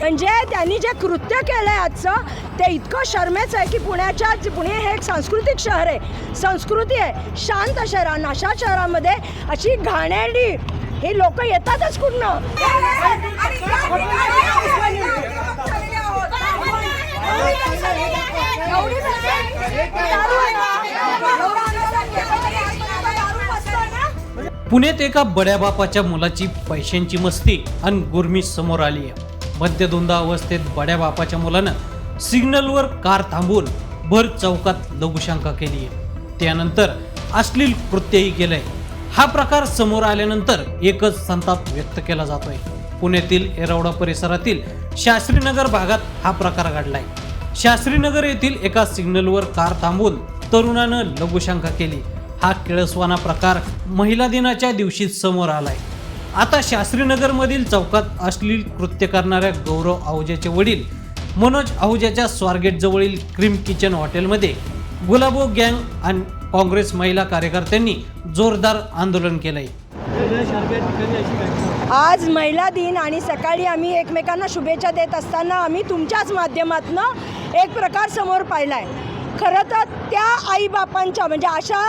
म्हणजे त्यांनी जे कृत्य केलंय आजचं ते इतकं शर्मेचं आहे की पुण्याच्या पुणे हे एक सांस्कृतिक शहर आहे संस्कृती आहे शांत शहर नाशा शहरामध्ये अशी घाणेरडी ही लोक येतातच कुठनं पुण्यात एका बड्या बापाच्या मुलाची पैशांची मस्ती आणि गुरमी समोर आली आहे मध्य अवस्थेत बड्या बापाच्या मुलानं सिग्नलवर कार थांबवून भर चौकात लघुशंका केली आहे त्यानंतर अश्लील कृत्यही केलंय. हा प्रकार समोर आल्यानंतर एकच संताप व्यक्त केला जातोय. पुण्यातील एरवडा परिसरातील शास्त्रीनगर भागात हा प्रकार घडलाय. शास्त्रीनगर येथील एका सिग्नलवर कार थांबवून तरुणानं लघुशंका केली. हा किळसवाना प्रकार महिला दिनाच्या दिवशी समोर आलाय. आता शास्त्रीनगरमधील चौकात अश्लील कृत्य करणाऱ्या गौरव आहुजाचे वडील मनोज आहुजाच्या स्वारगेट जवळील क्रीम किचन हॉटेलमध्ये गुलाबो गँग आणि काँग्रेस महिला कार्यकर्त्यांनी जोरदार आंदोलन केलंय. आज महिला दिन आणि सकाळी आम्ही एकमेकांना शुभेच्छा देत असताना आम्ही तुमच्याच माध्यमातनं एक प्रकार समोर पाहिला आहे खरं तर त्या आईबापांच्या म्हणजे अशा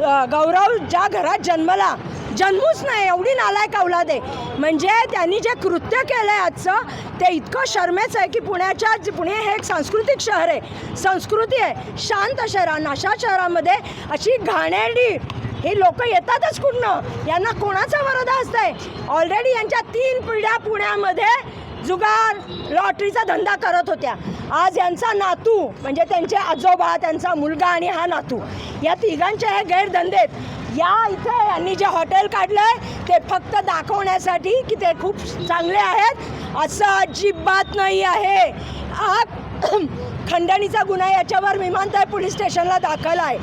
गौरव ज्या घरात जन्मला जन्मूच नाही एवढी नालायक औलाद. आहे म्हणजे त्यांनी जे कृत्य केलं आहे आजचं ते इतकं शर्मेचं आहे की पुण्याच्या पुणे हे एक सांस्कृतिक शहर आहे. संस्कृती आहे. शांत शहर नाशा शहरामध्ये अशी घाणेरडी हे लोक येतातच कुठनं? यांना कोणाचा वरदा असतंय ऑलरेडी यांच्या तीन पिढ्या पुण्यामध्ये जुगार लॉटरीचा धंदा करत होत्या. आज यांचा नातू म्हणजे त्यांचे आजोबा त्यांचा मुलगा आणि हा नातू या तिघांचे हे गैरधंदेत या इथे यांनी जे हॉटेल काढलंय ते फक्त दाखवण्यासाठी की ते खूप चांगले आहेत. असं अजिबात नाही आहे. हा खंडणीचा गुन्हा याच्यावर विमानतळ पोलीस स्टेशनला दाखल आहे.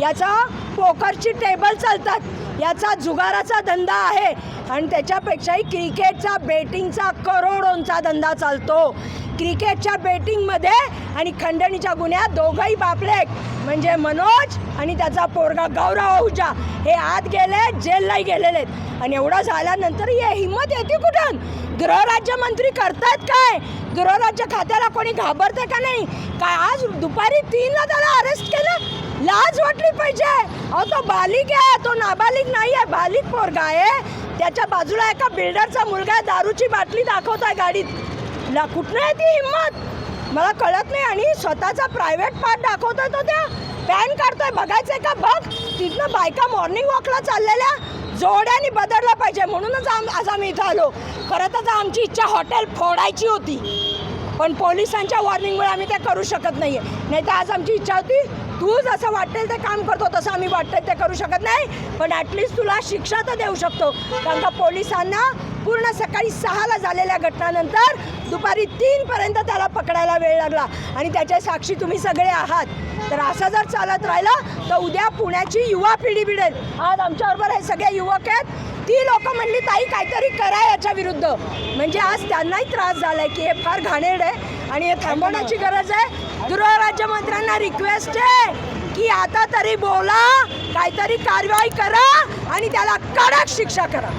याचा पोकरची टेबल चालतात. याचा जुगाराचा धंदा आहे. आणि त्याच्यापेक्षाही क्रिकेटचा बेटिंगचा करोडोंचा धंदा चालतो. क्रिकेटच्या बेटिंगमध्ये आणि खंडणीच्या गुन्ह्यात दोघंही बापलेक म्हणजे मनोज आणि त्याचा पोरगा गौरव आहुजा हे आत गेले जेललाही गेलेले आहेत. आणि एवढं झाल्यानंतर हे हिंमत येते कुठून? गृहराज्यमंत्री करतात काय? गृहराज्य खात्याला कोणी घाबरते का नाही? काय आज दुपारी तीनला त्याला अरेस्ट केलं? लाज वाटली पाहिजे. अहो तो बालिक आहे तो नाबालिक नाही आहे बालिक पोरगा आहे. त्याच्या बाजूला एका बिल्डरचा मुलगा आहे दारूची बाटली दाखवताय गाडीत. ला कुठनं आहे ती हिंमत? मला कळत नाही आणि स्वतःचा प्रायव्हेट पार्ट दाखवतोय तो त्या पॅन काढतोय. बघायचंय का? बघ. तिथनं बायका मॉर्निंग वॉकला चाललेल्या जोड्याने बदलला पाहिजे. म्हणूनच आम आज आम्ही इथं आलो. खरं तर आमची इच्छा हॉटेल फोडायची होती. पण पोलिसांच्या वॉर्निंगमुळे आम्ही ते करू शकत नाही आहे नाही तर आज आमची इच्छा होती तू जसं वाटेल ते काम करतो तसं आम्ही वाटेल ते करू शकत नाही. पण ॲटलिस्ट तुला शिक्षा तर देऊ शकतो. कारण का पोलिसांना पूर्ण सकाळी सहाला झालेल्या घटनानंतर दुपारी तीनपर्यंत त्याला पकडायला वेळ लागला. आणि त्याच्या साक्षी तुम्ही सगळे आहात. तर असं जर चालत राहिलं तर उद्या पुण्याची युवा पिढी बिडेल आज आमच्याबरोबर हे सगळे युवक आहेत ती लोक म्हणली ताई काहीतरी करा याच्या विरुद्ध. म्हणजे आज त्यांनाही त्रास झालाय की हे फार घाणेरड आहे आणि हे थांबवण्याची गरज आहे. गृहराज्यमंत्र्यांना रिक्वेस्ट आहे की आता तरी बोला काहीतरी कारवाई करा आणि त्याला कडक शिक्षा करा.